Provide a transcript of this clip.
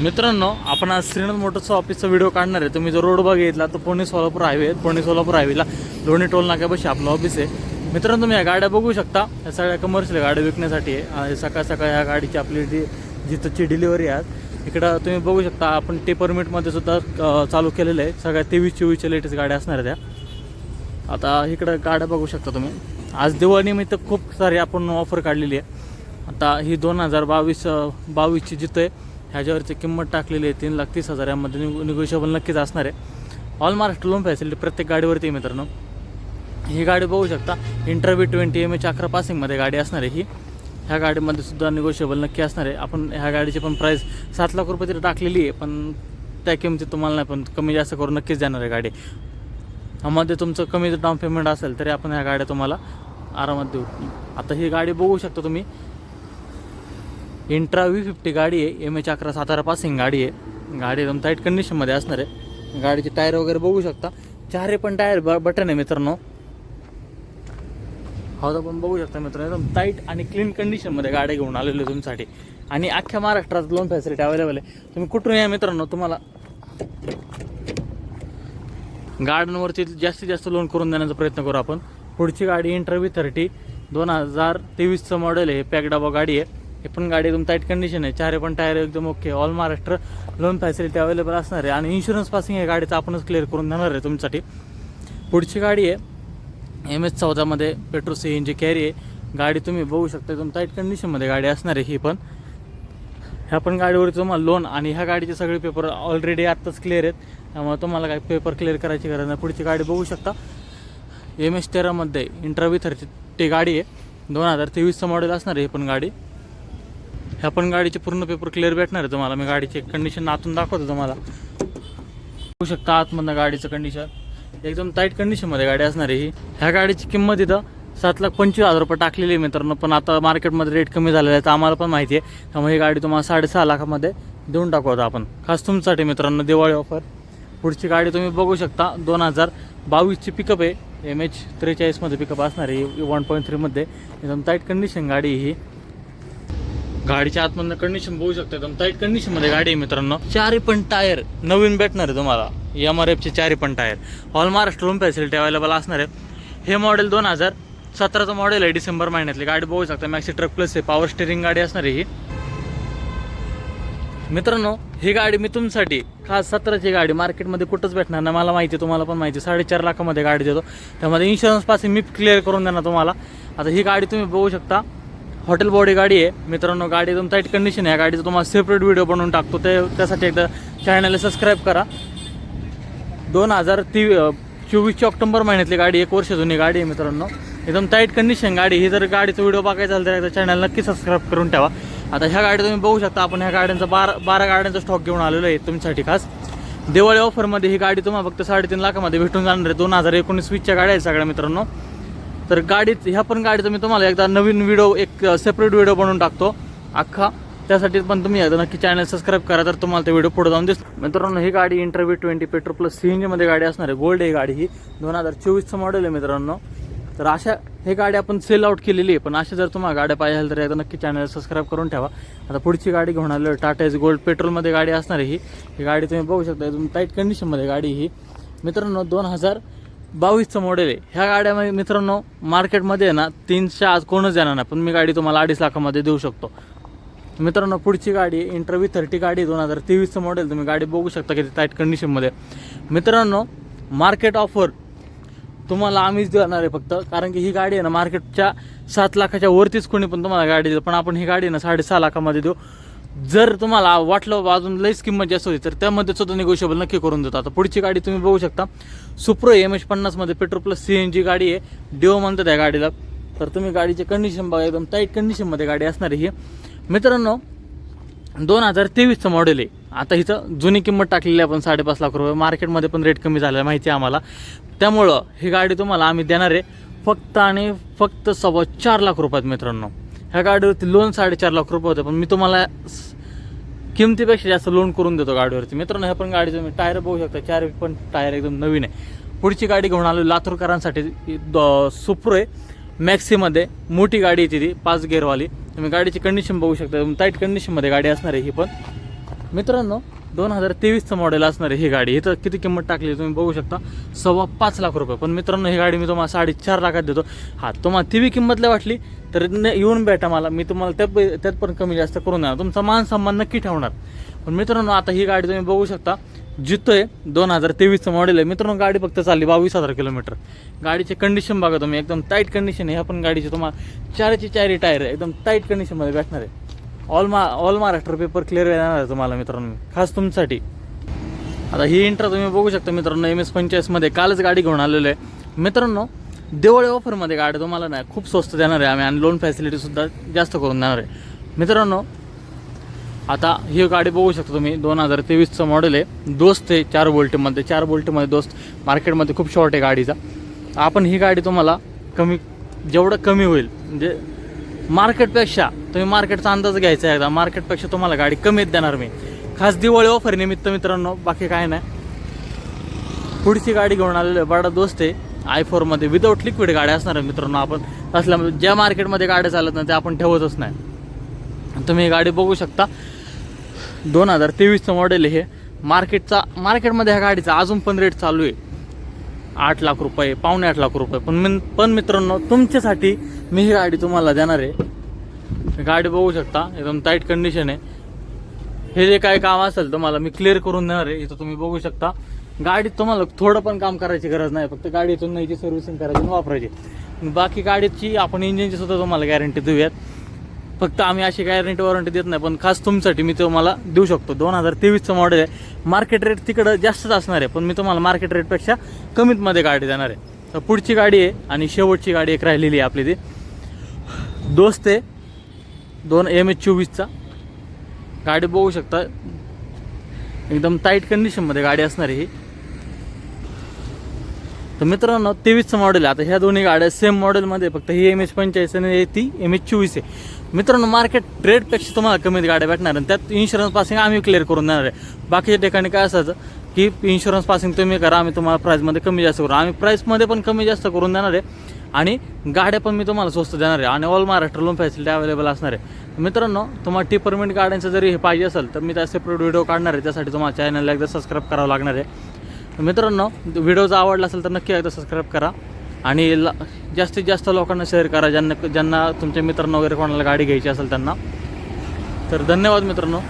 मित्रांनो आपण आज श्रीनाथ मोटर्सचा ऑफिसचा व्हिडिओ काढणार आहे. तुम्ही जर रोड बघितला तर पुणे सोलापूर हायवे पुणे सोलापूर हायवेला लोणी टोल नाक्यापाशी आपलं ऑफिस आहे. मित्रांनो तुम्ही या गाड्या बघू शकता. या सगळ्या कमर्शियल गाड्या विकण्यासाठी. आहे सकाळ सकाळ ह्या गाडीची आपली डि जिथंची डिलिव्हरी आहे इकडं तुम्ही बघू शकता आपण ते परमिटमध्ये सुद्धा चालू केलेलं आहे. सगळ्या तेवीस चोवीसच्या लेटेस्ट गाड्या असणार त्या आता इकडं गाड्या बघू शकता तुम्ही. आज दिवाळीनिमित्त खूप सारी आपण ऑफर काढलेली आहे. आता ही दोन हजार बावीस बावीसची जिथं आहे ह्याच्यावरची किंमत टाकलेली आहे तीन लाख तीस हजार. यामध्ये निगो निगोशिएबल नक्कीच असणार आहे. ऑल महाराष्ट्र लोन फॅसिलिटी प्रत्येक गाडीवरती मित्रांनो. ही गाडी बघू शकता. इंटरव्ह्यू ट्वेंटी एम एच अकरा पासिंगमध्ये गाडी असणार आहे ही. ह्या गाडीमध्ये सुद्धा निगोशिएबल नक्की असणार आहे. आपण ह्या गाडीची पण प्राईस सात लाख रुपये तरी टाकलेली आहे पण त्या किमतीत तुम्हाला नाही पण कमी जास्त करून नक्कीच देणार आहे गाडी. ह्यामध्ये तुमचं कमी जर डाऊन पेमेंट असेल तरी आपण ह्या गाड्या तुम्हाला आरामात देऊ. आता ही गाडी बघू शकता तुम्ही. इंट्रा व्ही फिफ्टी गाडी आहे. एम एच अकरा सातारा पासिंग गाडी आहे. गाडी एकदम टाईट कंडिशनमध्ये असणार आहे. गाडीचे टायर वगैरे बघू शकता. चारे पण टायर ब बटन आहे मित्रांनो. हौदा पण बघू शकता मित्रांनो. एकदम टाईट आणि क्लीन कंडिशनमध्ये गाड्या घेऊन आलेलो आहे तुमच्यासाठी. आणि अख्ख्या महाराष्ट्रात लोन फॅसिलिटी अवेलेबल आहे. तुम्ही कुठून या मित्रांनो? तुम्हाला गार्डनवरती जास्तीत जास्त लोन करून देण्याचा प्रयत्न करू आपण. पुढची गाडी इंटरव्ह्यू थर्टी दोन हजार तेवीसचं मॉडेल आहे. पॅक डबा गाडी आहे. हे पण गाडी एकदम टाईट कंडिशन आहे. चारे पण टायर एकदम okay all Maharashtra loan facility available असणार आहे. आणि इन्शुरन्स पासिंग या गाडीचं आपणच क्लिअर करून देणार आहे तुमच्यासाठी. पुढची गाडी आहे. एम एस चौदामध्ये petrol C N G carry आहे. गाडी तुम्ही बघू शकता एकदम टाईट कंडिशनमध्ये गाडी असणार आहे ही पण. ह्या पण गाडीवर तुम्हाला लोन आणि ह्या गाडीचे सगळे पेपर ऑलरेडी आत्ताच क्लिअर आहेत. त्यामुळे तुम्हाला काही पेपर क्लिअर करायची गरज नाही. पुढची गाडी बघू शकता. एम एस तेरामध्ये इंटरव्ह्यू थर्टी ती गाडी आहे. दोन हजार तेवीसचं मॉडेल असणार आहे ही पण गाडी. ह्या पण गाडीचे पूर्ण पेपर क्लिअर भेटणार आहे तुम्हाला. मी गाडीचे कंडिशन आतून दाखवतो तुम्हाला. बघू शकता आतमधनं गाडीचं कंडिशन एकदम टाईट कंडिशनमध्ये गाडी असणार आहे ही. ह्या गाडीची किंमत इथं सात लाख पंचवीस हजार रुपये टाकलेली आहे मित्रांनो. पण आता मार्केटमध्ये रेट कमी झालेला आहे तर आम्हाला पण माहिती आहे. त्यामुळे ही गाडी तुम्हाला साडेसहा लाखामध्ये देऊन टाकू आता आपण. खास तुमच्यासाठी मित्रांनो दिवाळी ऑफर पुढची गाडी तुम्ही बघू शकता. दोन हजार बावीसची पिकअप आहे. एम एच त्रेचाळीसमध्ये पिकअप असणार आहे. वन पॉईंट थ्रीमध्ये एकदम टाईट कंडिशन गाडी ही. गाडीच्या आतमधनं कंडिशन बघू शकता एकदम टाईट कंडिशनमध्ये गाडी आहे मित्रांनो. चारही पण टायर नवीन भेटणार आहे तुम्हाला. एम आर एफचे चारही पण tyre all Maharashtra loan facility available असणार आहे. हे मॉडेल दोन हजार सतराचं मॉडेल आहे डिसेंबर महिन्यातली. गाडी बघू शकता. मॅक्सी ट्रक प्लस आहे. पॉवर स्टेरिंग गाडी असणार आहे ही. मित्रांनो ही गाडी मी तुमच्यासाठी खास सतराची गाडी मार्केटमध्ये कुठंच भेटणार नाही. मला माहिती आहे, तुम्हाला पण माहिती आहे. साडेचार लाखामध्ये गाडी देतो. त्यामध्ये इन्शुरन्स पासिंग मी क्लिअर करून देणार तुम्हाला. आता ही गाडी तुम्ही बघू शकता. हॉटेल बॉडी गाडी आहे. मित्रांनो गाडी एकदम टाईट कंडिशन आहे. गाडीचा तुम्हाला सेपरेट व्हिडिओ बनवून टाकतो. ते त्यासाठी एकदा चॅनलला सबस्क्राईब करा. दोन हजार ती चोवीसची ऑक्टोबर महिन्यातली गाडी एक वर्ष जुनी गाडी आहे मित्रांनो. एकदम टाईट कंडिशन गाडी. ही जर गाडीचा व्हिडिओ बघायचा झाला तर एकदा चॅनल नक्की सबस्क्राईब करून ठेवा. आता ह्या गाडी तुम्ही बघू शकता. आपण ह्या गाड्यांचा बारा बारा गाड्यांचा स्टॉक घेऊन आलेलो आहे तुमच्यासाठी खास. दिवाळी ऑफरमध्ये ही गाडी तुम्हाला फक्त साडेतीन लाखामध्ये भेटून जाणार आहे. दोन हजार एकोणीस वीसच्या गाड्या आहेत सगळ्या मित्रांनो. तर गाडीत ह्या पण गाडीचं मी तुम्हाला एकदा नवीन व्हिडिओ एक सेपरेट व्हिडिओ बनवून टाकतो. अख्खा. त्यासाठी पण तुम्ही एकदा नक्की चॅनल सबस्क्राईब करा तर तुम्हाला ते व्हिडिओ पुढे जाऊन दिसतो मित्रांनो ही गाडी Intra V twenty petrol plus C N जीमध्ये गाडी असणार आहे. गोल्ड ही गाडी ही. दोन हजार चोवीसचं मॉडेल आहे मित्रांनो. तर अशा हे गाडी आपण सेल आउट केलेली आहे. पण अशा जर तुम्हाला गाड्या पाहिजे तर एकदा नक्की चॅनल सबस्क्राईब करून ठेवा. आता पुढची गाडी घेऊन आलो. टाटा एस गोल्ड पेट्रोलमध्ये गाडी असणार आहे ही. ही गाडी तुम्ही बघू शकता. एकदम टाईट कंडिशनमध्ये गाडी ही. मित्रांनो दोन हजार बावीसचं मॉडेल आहे. ह्या गाड्यामध्ये मित्रांनो मार्केटमध्ये आहे ना तीनशे आज कोणच येणार नाही पण मी गाडी तुम्हाला अडीच लाखामध्ये देऊ शकतो. मित्रांनो पुढची गाडी इंटरव्ह्यू थर्टी गाडी दोन हजार तेवीसचं मॉडेल तुम्ही गाडी बघू शकता किती टाईट कंडिशनमध्ये मित्रांनो मार्केट ऑफर तुम्हाला आम्हीच देणार आहे फक्त कारण की ही गाडी आहे ना मार्केटच्या सात लाखाच्या वरतीच कोणी पण तुम्हाला गाडी देईल पण आपण ही गाडी ना साडेसहा लाखामध्ये देऊ. जर तुम्हाला वाटलं बा अजून लईच किंमत जास्त होती तर त्यामध्ये सुद्धा निगोशिएबल नक्की करून देतो. आता पुढची गाडी तुम्ही बघू शकता. सुप्रो एम एच पन्नासमध्ये petrol plus C N G गाडी आहे. डिओ म्हणतात या गाडीला. तर तुम्ही गाडीचे कंडिशन बघा एकदम टाईट कंडिशनमध्ये गाडी असणार ही. मित्रांनो दोन हजार तेवीसचं मॉडेल आहे. आता हिचं जुनी किंमत टाकलेली आहे आपण साडेपाच लाख रुपये. मार्केटमध्ये पण रेट कमी झाला आहे माहिती आहे आम्हाला. त्यामुळं ही गाडी तुम्हाला आम्ही देणार आहे. फक्त आणि फक्त सव्वा चार लाख रुपयात मित्रांनो. ह्या गाडीवरती लोन साडेचार लाख रुपये होते. पण मी तुम्हाला किमतीपेक्षा जास्त लोन करून देतो गाडीवरती. मित्रांनो ह्या पण गाडीचं तुम्ही टायर बघू शकता. चार पण टायर एकदम नवीन आहे. पुढची गाडी घेऊन आलो लातूरकरांसाठी द- सुप्रो आहे. मॅक्सीमध्ये मोठी गाडी येते ती पाच गेअरवाली तुम्ही गाडीची कंडिशन बघू शकता. टाईट कंडिशनमध्ये गाडी असणार आहे ही पण. मित्रांनो दोन हजार तेवीसचं मॉडेल असणार आहे ही गाडी. इथं किती किंमत टाकली तुम्ही बघू शकता. सव्वा पाच लाख रुपये. पण मित्रांनो ही गाडी मी तुम्हाला साडेचार लाखात देतो. हा तुम्हाला ती बी किंमत लय वाटली तर न येऊन भेटा मला. मी तुम्हाला त्यात त्यात पण कमी जास्त करून देणार. तुमचा मान सन्मान नक्की ठेवणार. पण मित्रांनो आता ही गाडी तुम्ही बघू शकता. जितो आहे दोन हजार तेवीसचं मॉडेल आहे. मित्रांनो गाडी फक्त चालली बावीस हजार किलोमीटर. गाडीचे कंडिशन बघा तुम्ही. एकदम टाईट कंडिशन आहे. ह्या पण गाडीचे तुम्हाला चारची चारी टायर आहे. एकदम टाईट कंडिशनमध्ये भेटणार आहे. ऑल मा ऑल महाराष्ट्र पेपर क्लिअर येणार आहे तुम्हाला मित्रांनो. खास तुमच्यासाठी. आता ही इंट्रा तुम्ही बघू शकता मित्रांनो एम एस पंचेचाळीसमध्ये कालच गाडी घेऊन आलेलो आहे. मित्रांनो दिवाळी ऑफरमध्ये गाडी तुम्हाला नाही खूप स्वस्त देणार आहे आम्ही आणि लोन फॅसिलिटीसुद्धा जास्त करून देणार आहे. मित्रांनो आता ही गाडी बघू शकता तुम्ही दोन हजार तेवीसचं मॉडेल आहे. दोस्त आहे चार बोल्टमध्ये चार बोल्टमध्ये दोस्त मार्केटमध्ये खूप शॉर्ट आहे गाडीचा. आपण ही गाडी तुम्हाला कमी जेवढं कमी होईल म्हणजे मार्केटपेक्षा तुम्ही मार्केटचा अंदाज घ्यायचा आहे एकदा. मार्केटपेक्षा तुम्हाला गाडी कमीच देणार मी. खास दिवाळी ऑफर निमित्त मित्रांनो. बाकी काय नाही. पुढची गाडी घेऊन आलेलो आहे. बडा दोस्त आहे. आय फोरमध्ये विदाऊट लिक्विड गाड्या असणार आहे मित्रांनो आपण. असल्यामुळे ज्या मार्केटमध्ये गाड्या चालत नाही त्या आपण ठेवतच नाही. तुम्ही ही गाडी बघू शकता. दोन हजार तेवीसचं मॉडेल हे. मार्केटचा मार्केटमध्ये ह्या गाडीचा अजून पण रेट चालू आहे. आठ लाख रुपये पावणे आठ लाख रुपये. पण मी पण मित्रांनो तुमच्यासाठी मी ही गाडी तुम्हाला देणार आहे. गाडी बघू शकता. एकदम टाईट कंडिशन आहे. हे जे काही काम असेल तुम्हाला मी क्लिअर करून देणार आहे. इथं तुम्ही बघू शकता. गाडीत तुम्हाला थोडं पण काम करायची गरज नाही. फक्त गाडीतून न्यायची सर्व्हिसिंग करायची आणि वापरायची. बाकी गाडीची आपण इंजिनची सुद्धा तुम्हाला गॅरंटी देऊयात. फक्त आम्ही अशी गॅरंटी वॉरंटी देत नाही पण खास तुमच्यासाठी मी तुम्हाला देऊ शकतो. दोन हजार तेवीसचं मॉडेल आहे. मार्केट रेट तिकडं जास्तच असणार आहे पण मी तुम्हाला मार्केट रेटपेक्षा कमीतमध्ये गाडी देणार आहे. तर पुढची गाडी आहे आणि शेवटची गाडी एक राहिलेली आहे आपली ती. दोस्त आहे दोन एम एच चोवीसचा. गाडी बघू शकता. एकदम टाईट कंडिशनमध्ये गाडी असणार आहे ही. तर मित्रांनो तेवीसचं मॉडेल आहे. आता ह्या दोन्ही गाड्या सेम मॉडेलमध्ये फक्त ही एम एच पंचेचाळीस आणि ती एम एच चोवीस आहे. मित्रांनो मार्केट रेटपेक्षा तुम्हाला कमीत गाड्या भेटणार आणि त्यात इन्शुरन्स पासिंग आम्ही क्लिअर करून देणार आहे. बाकीच्या ठिकाणी काय असायचं की इन्शुरन्स पासिंग तुम्ही करा आम्ही तुम्हाला प्राईसमध्ये कमी जास्त करू. आम्ही प्राईसमध्ये पण कमी जास्त करून देणार आहे. आणि गाड्या पण मी तुम्हाला स्वस्त देणार आहे. आणि all Maharashtra loan facility available असणार आहे. मित्रांनो तुम्हाला टी परमिट गाड्यांचं जरी हे पाहिजे असेल तर मी त्या सेपरेट व्हिडिओ काढणार आहे. त्यासाठी तुम्हाला चॅनलला एकदा सबस्क्राईब करावं लागणार आहे. मित्रांनो व्हिडिओ जर आवडला असेल तर नक्की एकदा सबस्क्राईब करा. आणि ल जास्तीत जास्त लोकांना शेअर करा. ज्यांना ज्यांना तुमच्या मित्रांना वगैरे कोणाला गाडी घ्यायची असेल त्यांना. तर धन्यवाद मित्रांनो.